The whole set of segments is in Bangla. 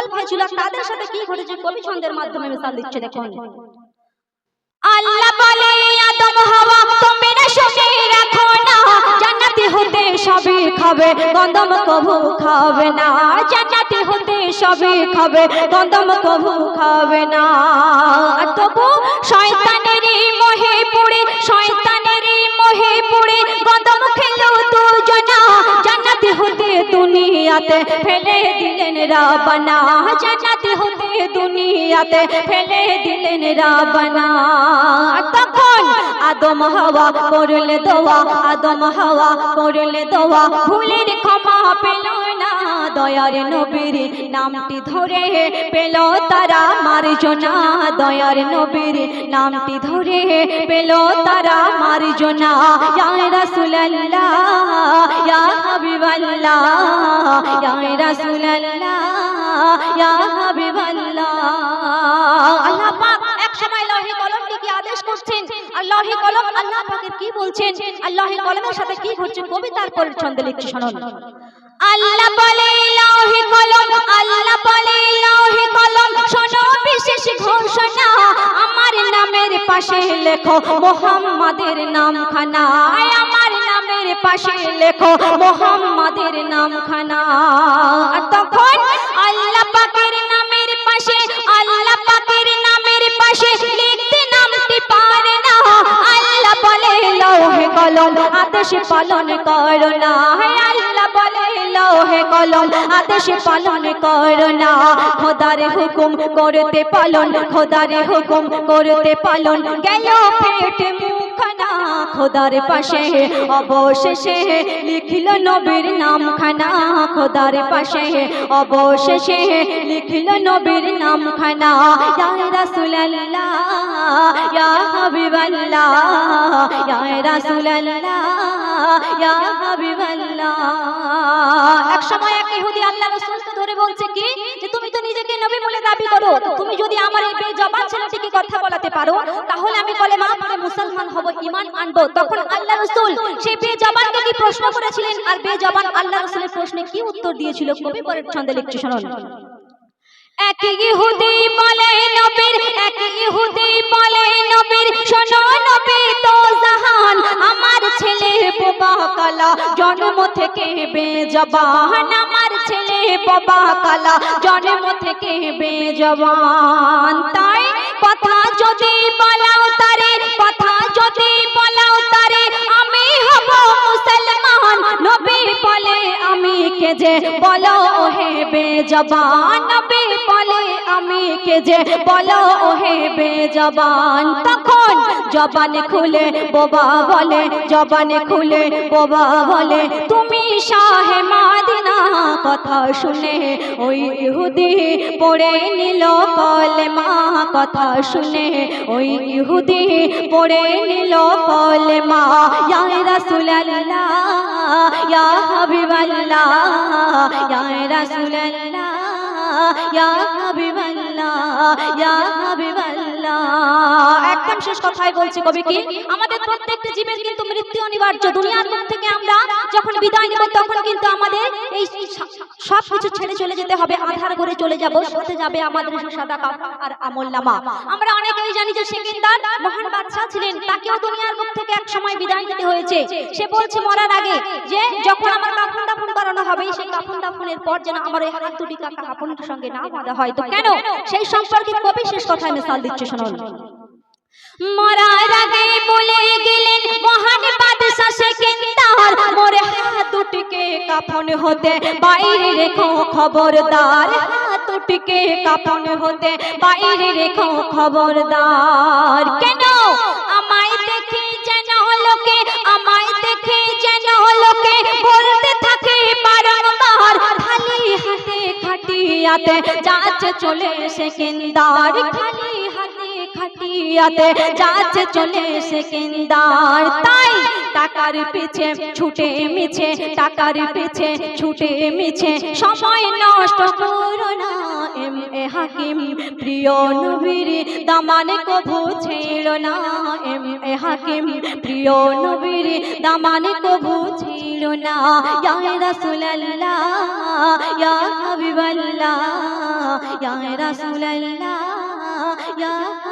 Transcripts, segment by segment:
ফল খেয়েছিল আর তাদের সাথে কি ঘটেছে? কবি ছন্দের মাধ্যমে মিশাল দিচ্ছে দেখুন। আল্লাহ বলে, আদম শুনে রাখো না। জান্নাতি হতে সবে খাবে গন্ধম কবু খাবে না। জান্নাতি হতে সবে খাবে গন্ধম কবু খাবে না। তবু শয়তানের মোহে পড়ে শয়তানের দুনিয়াতে ফেলে দিলেন রাবানা। জান্নাতি হতে দুনিয়াতে ফেলে দিলেন রাবানা। তখন আদম হাওয়া করলে দোয়া, আদম হাওয়া করলে দোয়া। ভুলের ক্ষমা পেল দয়ার নবীর নামটি ধরে পেল তারা মার্জনা দয়ার নবীর নামটি ধরে পেল তারা মার্জনা রাসূলুল্লাহ, ইয়া হাবিবাল্লাহ ইয়া হাবিবাল্লাহ। আল্লাহ এক সময় লহে আদেশ কলম আল্লাহ কি বলছেন? আর লহে কলমের সাথে কি ঘটছে? কবিতার তারপর ছন্দে লিখছে শুনুন। আল্লাহ বলে লহে কলম, আল্লাহ বলে লহে কলম। শোনো বিশেষ ঘোষণা, আমার নামের পাশে লেখো মোহাম্মদের নামখানা। আমার নামের পাশে লেখো মোহাম্মদের নামখানা। কলম, আদেশ পালন করো না। আল্লাহ বলে হে কলম, আদেশ পালন করো না। খোদার হুকুম করতে পালন, খোদার হুকুম করতে পালন। গেল পেটে মুখনা খোদার পাশে অবশেষে লিখিল নবীর নামখানা। খোদার পাশে অবশেষে লিখিল নবীর নামখানা। ইয়া রাসূলুল্লাহ হাবিবাল্লাহ ইয়া রাসূলুল্লাহ এক সময় এক ইহুদি আল্লাহ ধরে বলছে কি? যে তুমি তো নিজেকে নবী বলে দাবি করো। তুমি যদি আমার এই বেজবান ছেলেটিকে কথা বলাতে পারো, তাহলে আমি কলেমা পড়ে মুসলমান হব, ঈমান আনব। তখন আল্লাহ রাসূল সেই বেজবানকে কি প্রশ্ন করেছিলেন? আর বেজবান আল্লাহ রাসূলের প্রশ্নে কি উত্তর দিয়েছিল? কবি পরের ছন্দে লিখছে শুনুন। এক ইহুদি বলে নবীর, এক ইহুদি বলে নবীর, শোনো নবী তো জাহান। আমার ছেলে বোবা কালা, জন্ম থেকে আমার ছেলে বোবা কালা। জন্ম থেকে বেজবান। তাই কথা যদি বলাও তারে, কথা যদি বলাও তারে, আমি হব মুসলমান। নবী বলে আমি কে যে? বলো ওহে বেজবান। নবী বলে আমি কে যে? বলো ওহে বেজবান। তখন জবান খুলে বোবা বলে, জবান খুলে বোবা বলে, তুমি শাহে মাদিনা কথা শুনে, ওই ইহুদি পড়ে নিল কলেমা কথা শুনে, ওই ইহুদি পড়ে নিল কলেমা ইয়া রাসূলুল্লাহ, ইয়া হাবিবাল্লাহ, ইয়া রাসূলুল্লাহ হাবিবাল্লাহ হাবিবাল্লাহ। শেষ কথাই বলছি কবি কি? আমাদের প্রত্যেকটা জীবের কিন্তু মৃত্যু অনিবার্য। দুনিয়ার মুখ থেকে আমরা যখন বিদায় নেব, তখন কিন্তু আমাদের এই সব কিছু ছেড়ে চলে যেতে হবে। আধার ঘরে চলে যাব, সাথে যাবে আমাদের সাদা কাপড় আর আমল নামা আমরা অনেকেই জানি যে সেকেন্দার মহান বাদশা ছিলেন, তাকেও দুনিয়ার মুখ থেকে এক সময় বিদায় নিতে হয়েছে। সে বলছে মরার আগে যে যখন আমার কাফন দাফন করানো হবে, সেই কাফন দাফনের পর যেন আমার এই হাত দুটি কাকা কাফনের সঙ্গে না বাঁধা হয়। তো কেন? সেই সম্পর্কে কবি শেষ কথায় মিসাল দিচ্ছে, শুনুন। মরার আগে বলে গেলেন, মহান মোরে কাফন হতে বাইরে রেখো খবরদার। কাফন হতে বাইরে রেখো খবরদার। কেন? আমায় যেন লোকে, আমায় যেন লোকে বলতে থাকে বারংবার, খালি হাতে খাটিয়াতে যাচ্ছে চলে খালি খাটিয়াতে যাচ্ছে চলে সেকেন্দার তাই টাকার পিছে ছুটে মিছে, টাকার পিছে ছুটে মিছে, সময় নষ্ট করো না এম এ হাকিম। প্রিয় নবীর দামানে কভু ছেড়ো না এম এ হাকিম। প্রিয় নবীর দামানে কভু ছেড়ো না। ইয়া রাসূলুল্লাহ, ইয়া হাবিবাল্লাহ, ইয়া রাসূলুল্লাহ।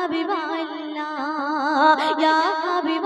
হাবিবাল্লাহ ইয়া হাবিব